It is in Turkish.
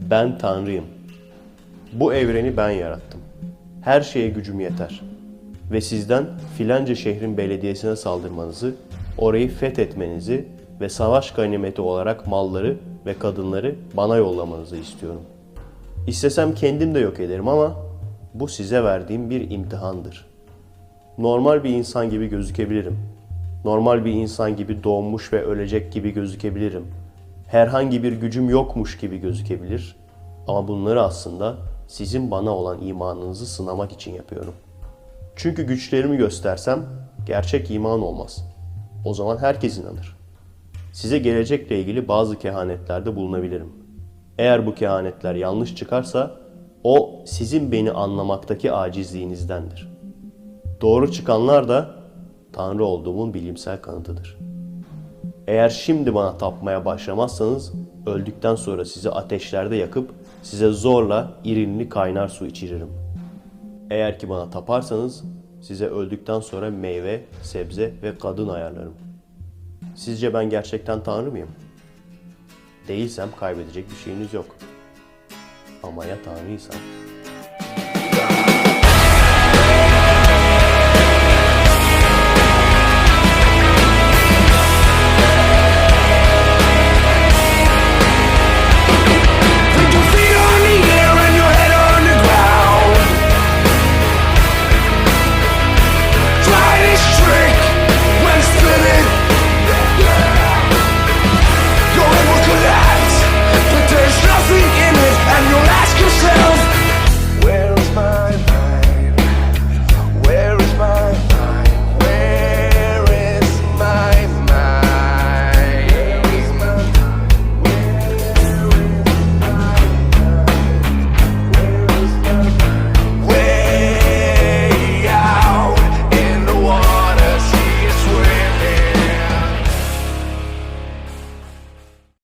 Ben Tanrıyım. Bu evreni ben yarattım. Her şeye gücüm yeter. Ve sizden filanca şehrin belediyesine saldırmanızı, orayı fethetmenizi ve savaş ganimeti olarak malları ve kadınları bana yollamanızı istiyorum. İstesem kendim de yok ederim ama bu size verdiğim bir imtihandır. Normal bir insan gibi gözükebilirim. Normal bir insan gibi doğmuş ve ölecek gibi gözükebilirim. Herhangi bir gücüm yokmuş gibi gözükebilir. Ama bunları aslında sizin bana olan imanınızı sınamak için yapıyorum. Çünkü güçlerimi göstersem gerçek iman olmaz. O zaman herkes inanır. Size gelecekle ilgili bazı kehanetlerde bulunabilirim. Eğer bu kehanetler yanlış çıkarsa o sizin beni anlamaktaki acizliğinizdendir. Doğru çıkanlar da Tanrı olduğumun bilimsel kanıtıdır. Eğer şimdi bana tapmaya başlamazsanız öldükten sonra sizi ateşlerde yakıp size zorla irinli kaynar su içiririm. Eğer ki bana taparsanız size öldükten sonra meyve, sebze ve kadın ayarlarım. Sizce ben gerçekten Tanrı mıyım? Değilsem kaybedecek bir şeyiniz yok. Ama ya Tanrıysam?